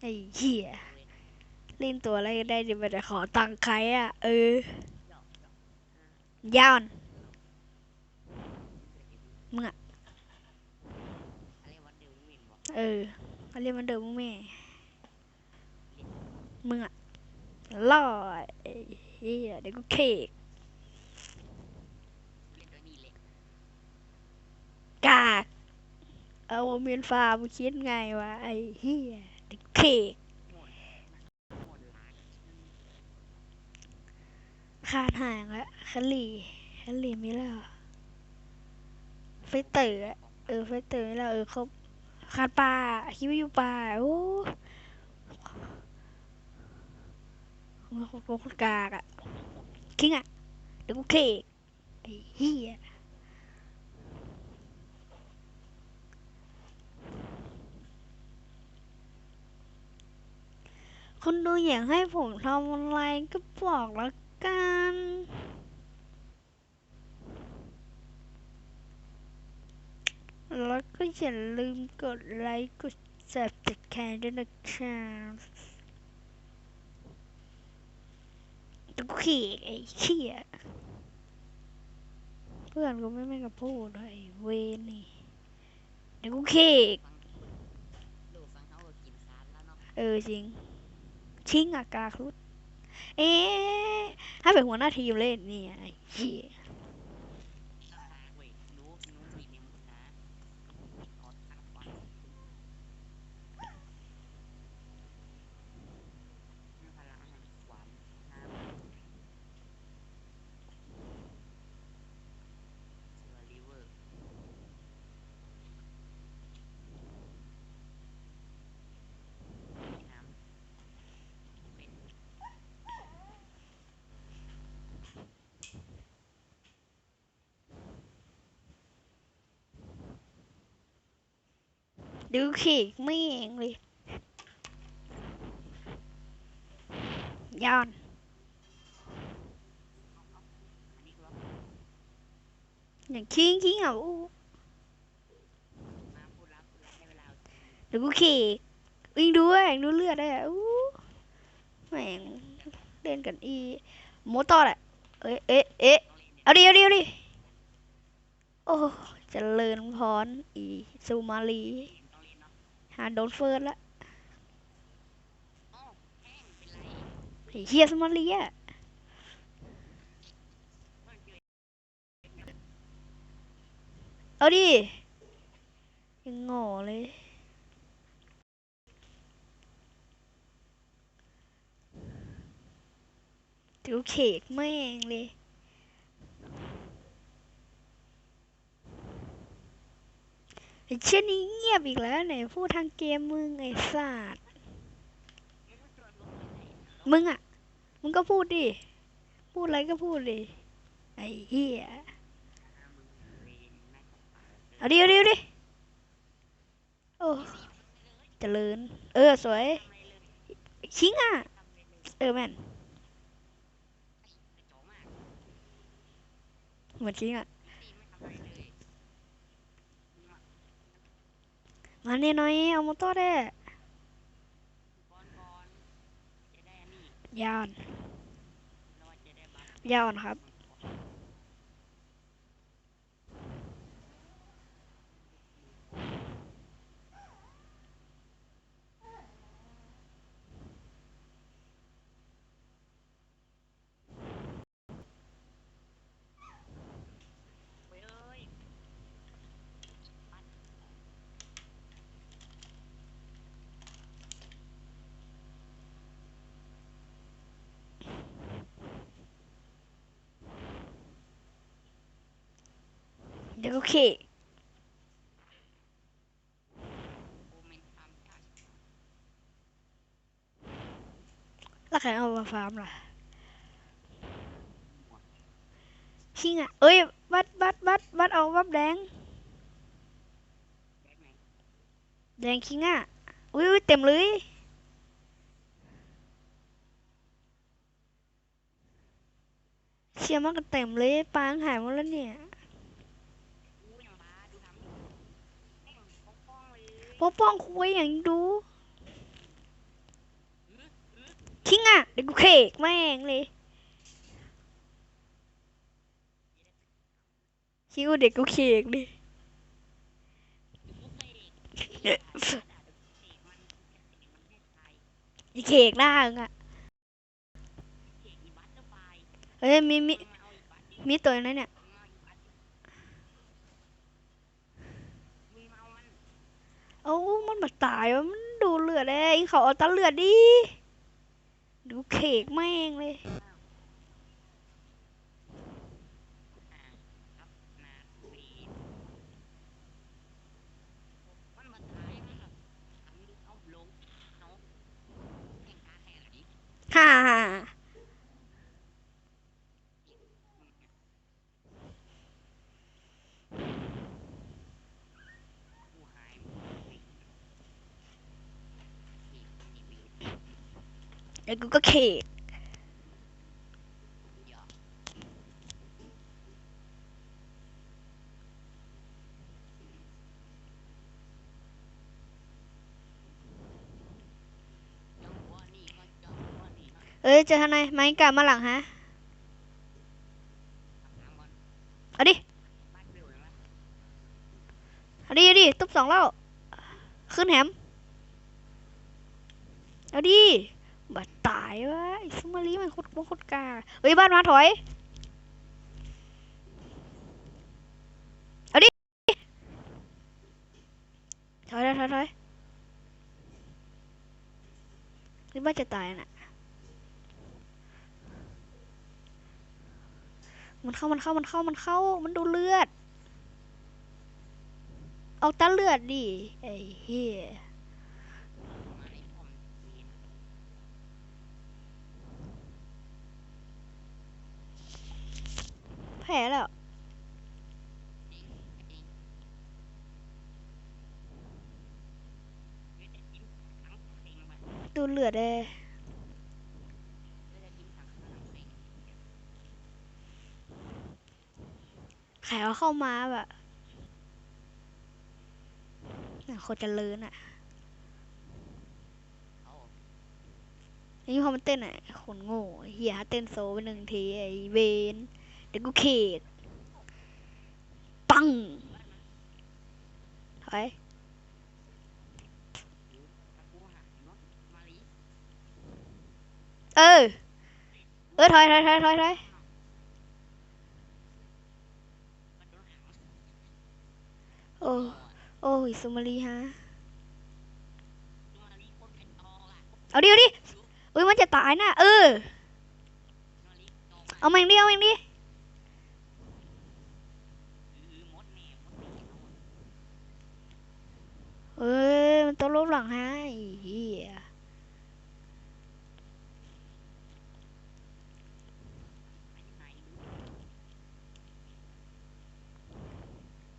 ไอ้เหี้ยเล่นตัวอะไรก็ได้ดี๋ยวมันจะขอตังค์ใครอะ เออย้อนมึงอะเมึงเห็นบอเออเขาเรียกมันเดิมมึงแม่มึงอะล่อไอ้เหี้ยเดี๋ยวกูเคกเล่นตัวนี้เลยกากเอาโมเมนฟามึงคิดไงวะไอ้เหี้ย เดี๋ยวกูเคกโหดโหดร้ายขาดห่างแล้วคัลลี่คัลลี่มีแล้วไฟเตอร์อะเออไฟเตอร์มีแล้วเออครบขาดปลาคิดว่าอยู่ปลาโอ้มึงโคตรโคตรกากอะคิงอะเดี๋ยวกูเคกไอ้เหี้ย คุณดูอยากให้ผมทำอะไรก็บอกแล้วกันแล้วก็อย่าลืมกดไลค์กด subscribe ด้วยนะครับตะกูขี่ไอ้เชี่ยเพื่อนกูไม่ไม่กับพูดไอ้เวนี่เดี๋ยวกูเขกเออจริง ชิงอากาครุดเอ๊ะถ้าเป็นหัวหน้าทีมเล่นเนี่ไอ้เหี้ย อ่าเว้ยรู้รู้สีเนียมนะขอทางขวาไม่พลังอาหารหวานน้ำเสือริเวอร์น้ำเป็น เดูขี่ไม่เองเลยย้อนอันนี้ก็อย่างคิงคิงอะอู้มาพูดแล้วพูดแล้วได้เวลาเดี๋ยวกูขี่วิ่งด้วยดูเลือดได้อะอู้แม่งเล่นกันอีโมตอดอะเอ๊ะเอ๊ะเอ๊ะเอาดิเอาดิเอาดิโอ้เจะเลิญพรอีซูมาลี หาโดนเฟิร์สละเฮียซูมาลีอะเอาดิ ยังง่เลยเดี๋วเขกแม่งเลย ไอ้เช่นนี้เงียบอีกแล้วไหนพูดทางเกมมึงไอ้สัตว์มึงอะ มึงก็พูดดิ พูดอะไรก็พูดดิ ไอ้เหี้ย เอาดิเอาดิเอาดิโอ้เจริญ เออ สวย ชิงอะ เออแม่นเหมือนชิงอะ มาเนี่ยหน่อยเอามาต่อได้ยานยานครับ เดี๋ยว โอเคแล้วใครเอามาฟาร์มล่ะชิงอะ เอ้ย บัดบัดบัดบัดเอาบับแดง แดงคิงอะอุ้ยอุ้ยเต็มเลยเชียร์มากกันเต็มเลยปางหายหมดแล้วเนี่ย ปกป้องคุยอย่างดูทิ้งอะเดี๋ยวกูเคกแม่งเลยคิวเด็กกูเคกดิเสกเสกมันเสกมันให้ตายอีเคกหน้ามึงอะเฮ้ยมีมีมึงมาเอาอีบัตดิมีตัวนั้นเนี่ย มึงมาเอาอีบัตดิมึงมาเอามัน เอ้ามันมาตายมันดูเลือดเลยอีเขาเอาตาเลือดดิดูเคกแม่งเลย อ่าครับนาฟีมันมาตายมันแบบทำดูเอาลงเอาแข่งขาแข่งอะไรดิ ฮ่าฮ่า กูหายหมดเลยอีกอีกอีก แล้วกูก็เขกเอ้ย จะทำไงไม้กลับมาหลังฮะ เอาดิ เอาดิ เอาดิ ตุ๊บสองเล่า ขึ้นแฮม เอาดิ ตายวะไอ้สมารีมันโคตรโคตรกาเฮ้ยบ้านมาถอยเอาดิถอยถอยถอยถอยนี่บ้านจะตายน่ะมันเข้ามันเข้ามันเข้ามันเข้ามันดูเลือดออกตาเลือดดิไอ้เหี้ย มาให้ผมมีนะ แพ้แล้วต่ทิ้งทั้งเซ็งไปดูเลือดเลยเฮ้ยแต่ทิ้งทั้งทั้งเซ็งใครเอาเข้ามาแบบน่ะโคตรเจริญอะนี่พอมันเต้นอะคนโง่เหี้ยเต้นโซไปหนึ่งทีไอ้เวน ดี๋ยวกูเขกปังถอยเนาะมาลีเออ เออถอยถอยถอยถอยถอยโอ้ โอ้ยสุมารีฮะ เอาดิเอาดิเอ้ยมันจะตายนะเออมาลีตอเอาแม่งดิเอาแม่งดิ คือมดแน่มดแน่เอา เอ้ยมัน ต้องลบหลังฮะไอ้เหี้ยไปที่ไหนดู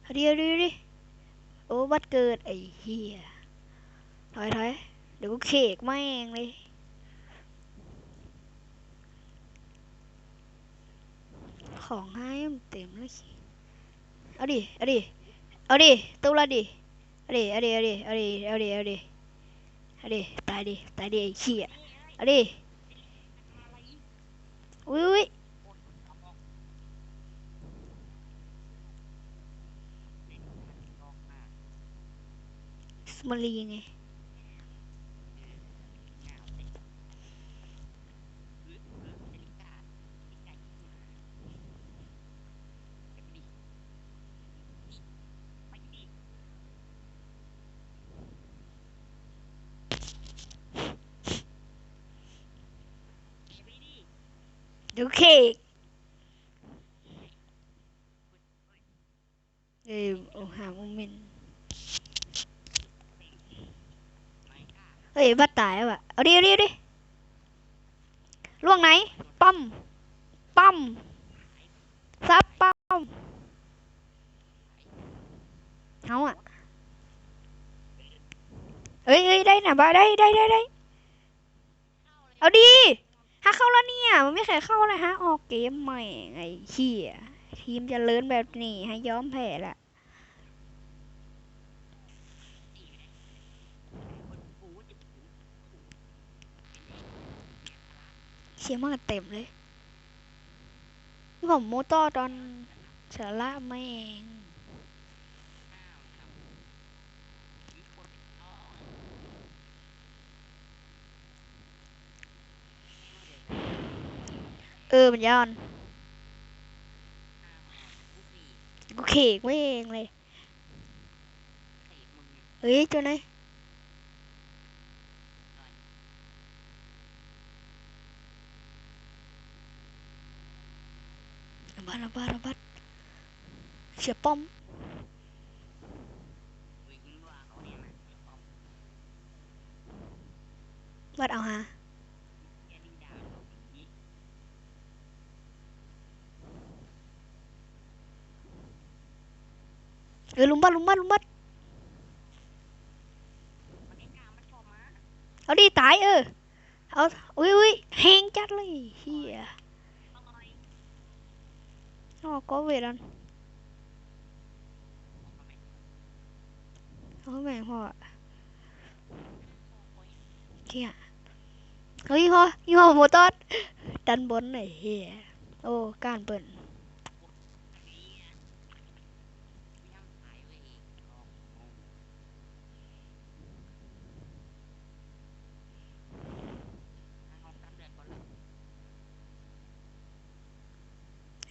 เอาดิเอาดิโอ้บัดเกิดไอ้เหี้ยถอยถอยเดี๋ยวกูเขกแม่งเลยของให้เต็มเลยเอาดิ เอาดิ เอาดิ ตู้ละดิ เอาดิเอาดิเอาดิเอาดิเอาดิเอาดิเอาดิตายดิตายดิไอ้เหี้ยเอาดิอะไรอุ้ยอุ้ยเอาออกเด็กมันออกมาสมารีไง เงาเด็กหรือหรือเดลิก้าเดลิก้ายิ่งมาเก็บดินี่ไปดิ เก็บดิ เดี๋ยวเขก เอ้โอ้หาโมเมนต์เฮ้ยบ้าตายวอะเอาดิเอาดิเอาดิล่วงไหนปั๊มปั๊มซับปั๊มเอาอะเฮ้ยเฮ้ยได้น่ะบ้าได้ได้ได้ได้เอาดิถ้าเข้าแล้วเนี่ย มันไม่เคยเข้าเลยฮะ ออกเกมใหม่ไอ้เหี้ยทีมจะเลินแบบนี้ให้ยอมแพ้ละ ตีไปได้คนกูจะถู ชียร์มากเต็มเลยนี่ผมโมโต้ตอนเสาระแม่งอ้าวครับมีคนติดต่อเออมันย้อนกูเขกไม่เองเลยเตะมึงเฮ้ยเจ้าไหนายระบัดระบัดระบัดเสียป้อม อ๋อก็เวรันออกมาไหมเอาแม่งพ่อ โอ้ย เฮียเฮ้ยพ่อยี่ห้อโมตอดดันบนหน่อยเฮียโอ้ก้านเปิ่น อันนี้อะไม่ทำขายไว้เองออกงงเอาของตำรวจก่อนเลย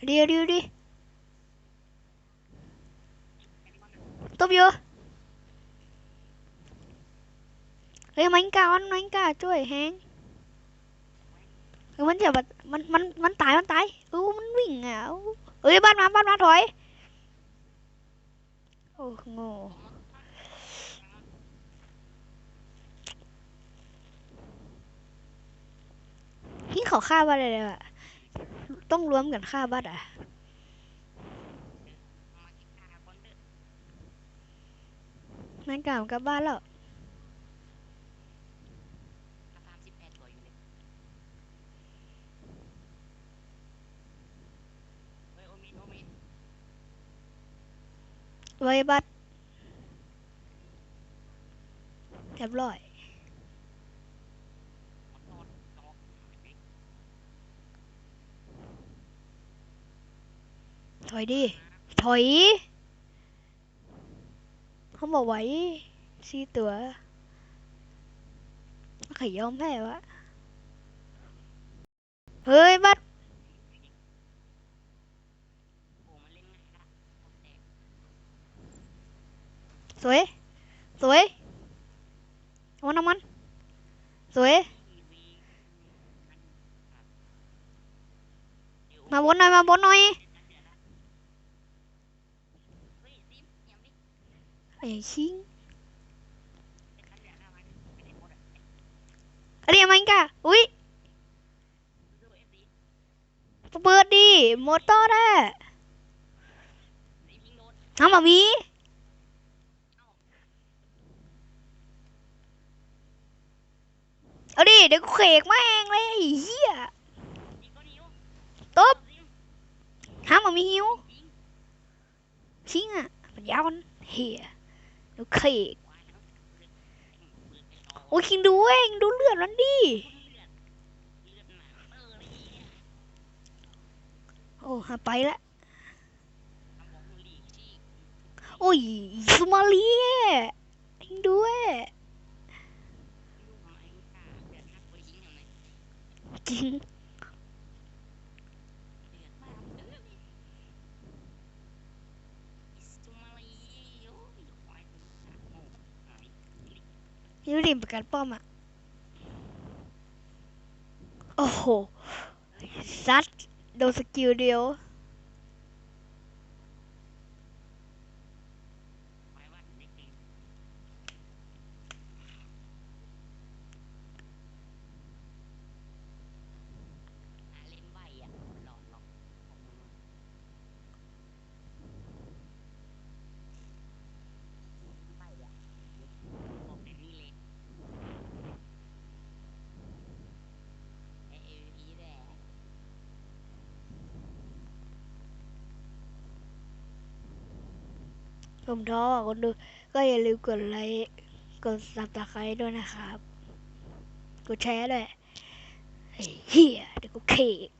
เดียวเดียวดิแค่นี้ก่อะตบอยู่เฮ้ยมันก้ามันมันก้าช่วยแฮงมันจะแบบมันมันมันตายมันตายเออมันวิ่งอะเอ้ยบ้านมาบ้านมาถอยโอ้โง่ที่เขาฆ่าบ้านอะไรเลยอะ ต้องรวมกันฆ่าบ้านอะมาที่นกล่าวกลับบ้านแล้วถ้าตามสิบแอยู่เลยเฮ้ยโอมินโอมินไว้บัดเรียบร้อย มันตอดตอกเฮ้ย ถ อยดิ ถอย เขาบอกไว้สี่ตัวไม่เคยอมแพ้วะ เฮ้ย บัดสวย สวยเอามันเอามัน สวยทีวีมันครับเดี๋ยวมาบนหน่อย มาบนหน่อย เฮ้ยซิมยังไม่ ไอ้ชิงเป็นทันเดือนแล้วมันไม่ได้หมดอะอะไรมันกะอุ้ยเปิดดิมอเตอร์ได้ซิมยิงโดนทำแบบนี้เอาดิเดี๋ยวกูเขกแม่งเลยไอ้เหี้ยตบห้ามแบบมีหิวชิงอะปัญญามันเฮีย ดี๋ยวเขกคยแล้วเลือดเลือดไปต่อโอ้ยคิงดูเองดูเลือดมันดิเลือดเลือดหาเอออะไรอย่างเงี้ยโอ้หาไปละทำบอกมึงหลีกที่โอ้ยสมาเลียคิงดูเว้ยลูกไม้ค่ะเดือดนักไปยิงทำไมจริง เดือดมากเอออิสุมาลีโอ้ยควายตัวนี้โง่หาย ยูริมประกันป้อมอะ โอ้โห ซัด โดนสกิลเดียว ควายว่าเด็กเองอาเล่นใบอะหลอกหลอกของมึงใบอะบอกในนี่เลยไอเอวีแหละ ผมท้ออะคนดู ก็อย่าลืมกดไลค์กดซับสไครต์ด้วยนะครับ กดแชร์ด้วยไอ้เหี้ยเดี๋ยวกูเคก